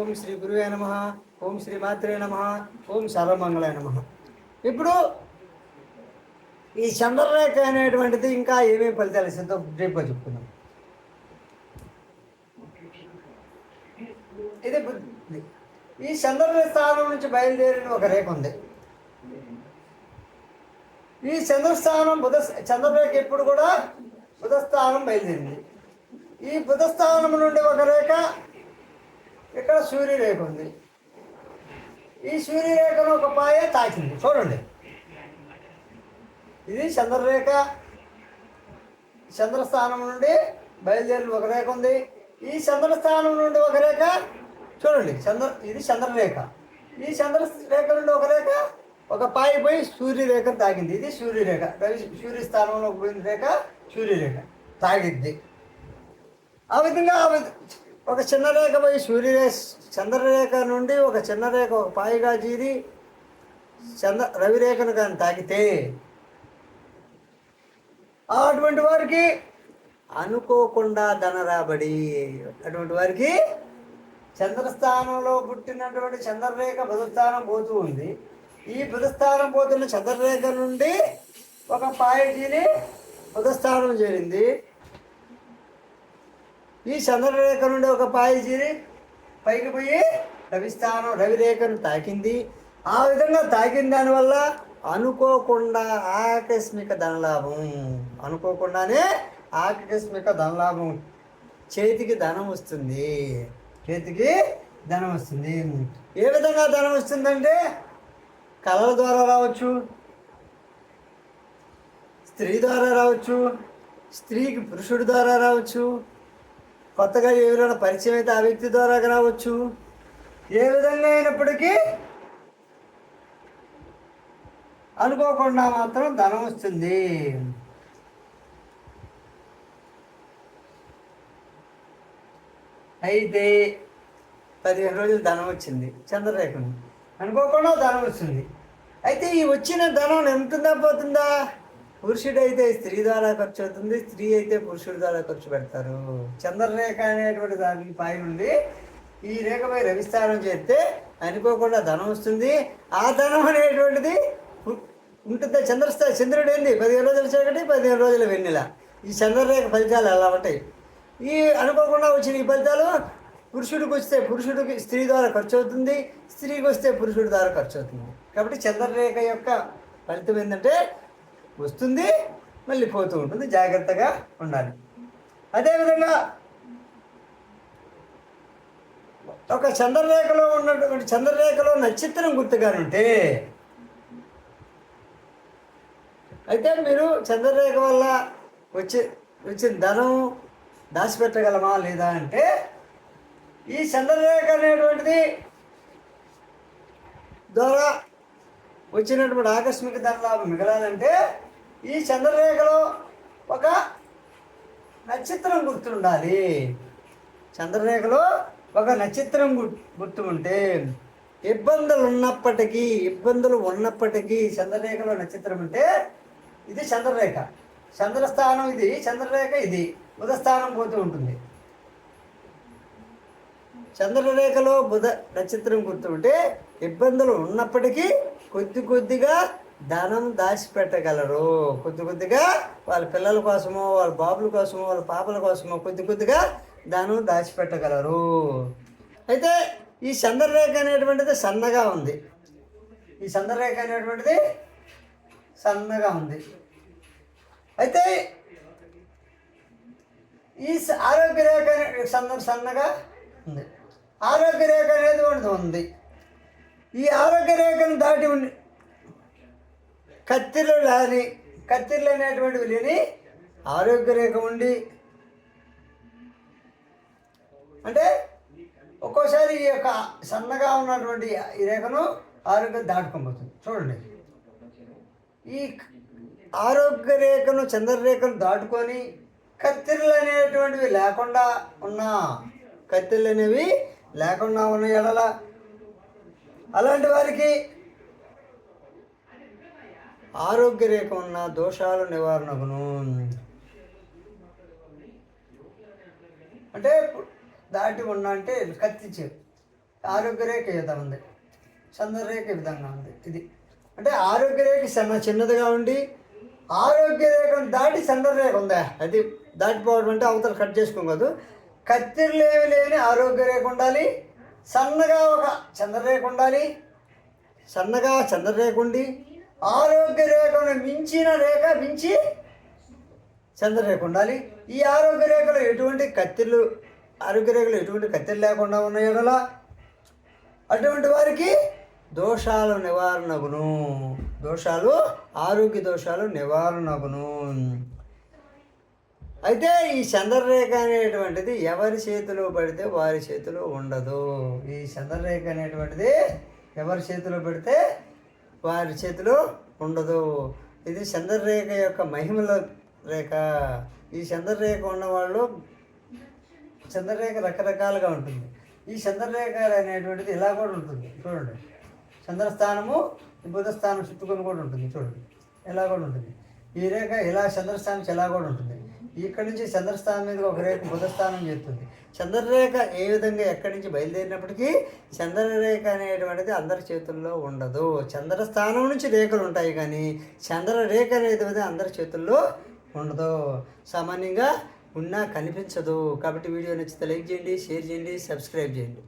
ఓం శ్రీ గురువే నమ. ఓం శ్రీ మాత్రే నమ. ఓం సర్వమంగళ నమ. ఇప్పుడు ఈ చంద్రరేఖ అనేటువంటిది ఇంకా ఏమేమి ఫలితాలు ఇస్తుందో రేపు చెప్పుకుందాం. ఇది బుద్ధి. ఈ చంద్రరేఖ స్థానం నుంచి బయలుదేరిన ఒక రేఖ ఉంది. ఈ చంద్రస్థానం బుధ చంద్రరేఖ ఎప్పుడు కూడా బుధస్థానం బయలుదేరింది. ఈ బుధస్థానం నుండి ఒక రేఖ ఇక్కడ సూర్యరేఖ ఉంది. ఈ సూర్యరేఖను ఒక పాయ తాకింది. చూడండి. ఇది చంద్రరేఖ. చంద్రస్థానం నుండి బయలుదేరి ఒక రేఖ ఉంది. ఈ చంద్రస్థానం నుండి ఒక రేఖ చూడండి చంద్ర ఇది చంద్రరేఖ. ఈ చంద్రరేఖ నుండి ఒక రేఖ ఒక పాయి పోయి సూర్యరేఖ తాకింది. ఇది సూర్యరేఖ. రవి సూర్యస్థానంలో పోయిన రేఖ సూర్యరేఖ. తాగిద్ది ఆ విధంగా ఆ ఒక చిన్న రేఖ పోయి సూర్యరేఖ చంద్రరేఖ నుండి ఒక చిన్న రేఖ ఒక పాయిగా చీరి చంద్ర రవిరేఖను కానీ తాకితే అటువంటి వారికి అనుకోకుండా ధనరాబడి. అటువంటి వారికి చంద్రస్థానంలో పుట్టినటువంటి చంద్రరేఖ బుధస్థానం పోతూ ఉంది. ఈ బుధస్థానం పోతున్న చంద్రరేఖ నుండి ఒక పాయజీని బుధస్థానం చేరింది. ఈ చంద్రరేఖ నుండి ఒక పాయజీని పైకి పోయి రవిస్థానం రవిరేఖను తాకింది. ఆ విధంగా తాకిన దానివల్ల అనుకోకుండా ఆకస్మిక ధనలాభం అనుకోకుండానే ఆకస్మిక ధనలాభం. చేతికి ధనం వస్తుంది. చేతికి ధనం వస్తుంది. ఏ విధంగా ధనం వస్తుందంటే కళల ద్వారా రావచ్చు స్త్రీ ద్వారా రావచ్చు స్త్రీకి పురుషుడి ద్వారా రావచ్చు కొత్తగా ఎవరైనా పరిచయం అయితే ఆ వ్యక్తి ద్వారా రావచ్చు. ఏ విధంగా అయినప్పటికీ అనుకోకుండా మాత్రం ధనం వస్తుంది. అయితే పదిహేను రోజులు ధనం వచ్చింది చంద్రరేఖను అనుకోకుండా ధనం వస్తుంది. అయితే ఈ వచ్చిన ధనం ఎంతుందా పోతుందా? పురుషుడు అయితే స్త్రీ ద్వారా ఖర్చు అవుతుంది స్త్రీ అయితే పురుషుడి ద్వారా ఖర్చు పెడతారు. చంద్రరేఖ అనేటువంటి దాని పై నుండి ఈ రేఖపై రవిస్థానం చేస్తే అనుకోకుండా ధనం వస్తుంది. ఆ ధనం అనేటువంటిది ఉంటుంది. చంద్రస్థా చంద్రుడు ఏంది? పదిహేను రోజుల చీకటి పదిహేను రోజుల వెన్నెల. ఈ చంద్రరేఖ ఫలితాలు ఎలా ఉంటాయి. ఈ అనుకోకుండా వచ్చిన ఈ ఫలితాలు పురుషుడికి వస్తే పురుషుడికి స్త్రీ ద్వారా ఖర్చు అవుతుంది స్త్రీకి వస్తే పురుషుడి ద్వారా ఖర్చు అవుతుంది. కాబట్టి చంద్రరేఖ యొక్క ఫలితం ఏంటంటే వస్తుంది మళ్ళీ పోతూ ఉంటుంది జాగ్రత్తగా ఉండాలి. అదేవిధంగా ఒక చంద్రరేఖలో ఉన్నటువంటి చంద్రరేఖలో నక్షత్రం గుర్తుగానుంటే అయితే మీరు చంద్రరేఖ వల్ల వచ్చే వచ్చిన ధనం దాచిపెట్టగలమా లేదా అంటే ఈ చంద్రరేఖ అనేటువంటిది ద్వారా వచ్చినటువంటి ఆకస్మిక ధనలాభం మిగలాలంటే ఈ చంద్రరేఖలో ఒక నక్షత్రం గుర్తుండాలి. చంద్రరేఖలో ఒక నక్షత్రం గుర్తు ఉంటే ఇబ్బందులు ఉన్నప్పటికీ ఇబ్బందులు ఉన్నప్పటికీ చంద్రరేఖలో నక్షత్రం ఉంటే ఇది చంద్రరేఖ. చంద్రస్థానం ఇది చంద్రరేఖ ఇది. బుధస్థానం పోతూ ఉంటుంది. చంద్రరేఖలో బుధ నక్షత్రం గుర్తుంటే ఇబ్బందులు ఉన్నప్పటికీ కొద్ది కొద్దిగా ధనం దాచిపెట్టగలరు. కొద్ది కొద్దిగా వాళ్ళ పిల్లల కోసమో వాళ్ళ బాబుల కోసమో వాళ్ళ పాపల కోసమో కొద్ది కొద్దిగా ధనం దాచిపెట్టగలరు. అయితే ఈ చంద్రరేఖ అనేటువంటిది సన్నగా ఉంది. ఈ చంద్రరేఖ అనేటువంటిది సన్నగా ఉంది. అయితే ఈ ఆరోగ్య రేఖ సన్న సన్నగా ఉంది. ఆరోగ్య రేఖ అనేది ఒకటి ఉంది. ఈ ఆరోగ్య రేఖను దాటి ఉండి కత్తిలో లేని కత్తిలో అనేటువంటివి లేని ఆరోగ్య రేఖ ఉండి అంటే ఒక్కోసారి ఈ యొక్క సన్నగా ఉన్నటువంటి ఈ రేఖను ఆరోగ్యం దాటుకోబోతుంది. చూడండి. ఈ ఆరోగ్య రేఖను చంద్రరేఖను దాటుకొని కత్తిరలు అనేటువంటివి లేకుండా ఉన్న కత్తిరలు అనేవి లేకుండా ఉన్న ఎడల అలాంటి వారికి ఆరోగ్య రేఖ ఉన్న దోషాలు నివారణకును. అంటే దాటి ఉన్న అంటే కత్తిచ్చే ఆరోగ్య రేఖ విధంగా ఉంది? చంద్రరేఖ విధంగా ఉంది? ఇది. అంటే ఆరోగ్య రేఖ చిన్న చిన్నదిగా ఉండి ఆరోగ్య రేఖను దాటి చంద్రరేఖ ఉందా? అది దాటిపోవడం అంటే అవతల కట్ చేసుకోగదు కత్తిరిలేవి లేని ఆరోగ్య రేఖ ఉండాలి. సన్నగా ఒక చంద్రరేఖ ఉండాలి. సన్నగా చంద్రరేఖ ఉండి ఆరోగ్య రేఖను మించిన రేఖ మించి చంద్రరేఖ ఉండాలి. ఈ ఆరోగ్య రేఖలో ఎటువంటి కత్తిర్లు ఆరోగ్య రేఖలు ఎటువంటి కత్తిలు లేకుండా ఉన్న ఎడల అటువంటి వారికి దోషాలు నివారణగును. దోషాలు ఆరోగ్య దోషాలు నివారణగును. అయితే ఈ చంద్రరేఖ అనేటువంటిది ఎవరి చేతిలో పడితే వారి చేతిలో ఉండదు. ఈ చంద్రరేఖ అనేటువంటిది ఎవరి చేతిలో పెడితే వారి చేతిలో ఉండదు. ఇది చంద్రరేఖ యొక్క మహిమల రేఖ. ఈ చంద్రరేఖ ఉన్నవాళ్ళు చంద్రరేఖ రకరకాలుగా ఉంటుంది. ఈ చంద్రరేఖ అనేటువంటిది ఇలా కూడా ఉంటుంది. చూడండి. చంద్రస్థానము బుధస్థానం చుట్టుకొని కూడా ఉంటుంది. చూడండి. ఇలా కూడా ఉంటుంది. ఈ రేఖ ఇలా చంద్రస్థానం ఇలా కూడా ఉంటుంది. ఇక్కడ నుంచి చంద్రస్థానం మీద ఒక రేఖ బుధస్థానం చెప్తుంది చంద్రరేఖ ఏ విధంగా ఎక్కడి నుంచి బయలుదేరినప్పటికీ చంద్రరేఖ అనేటువంటిది అందరి చేతుల్లో ఉండదు. చంద్రస్థానం నుంచి రేఖలు ఉంటాయి కానీ చంద్రరేఖ అనేది అందరి చేతుల్లో ఉండదు. సామాన్యంగా ఉన్నా కనిపించదు. కాబట్టి వీడియో నచ్చితే లైక్ చేయండి షేర్ చేయండి సబ్స్క్రైబ్ చేయండి.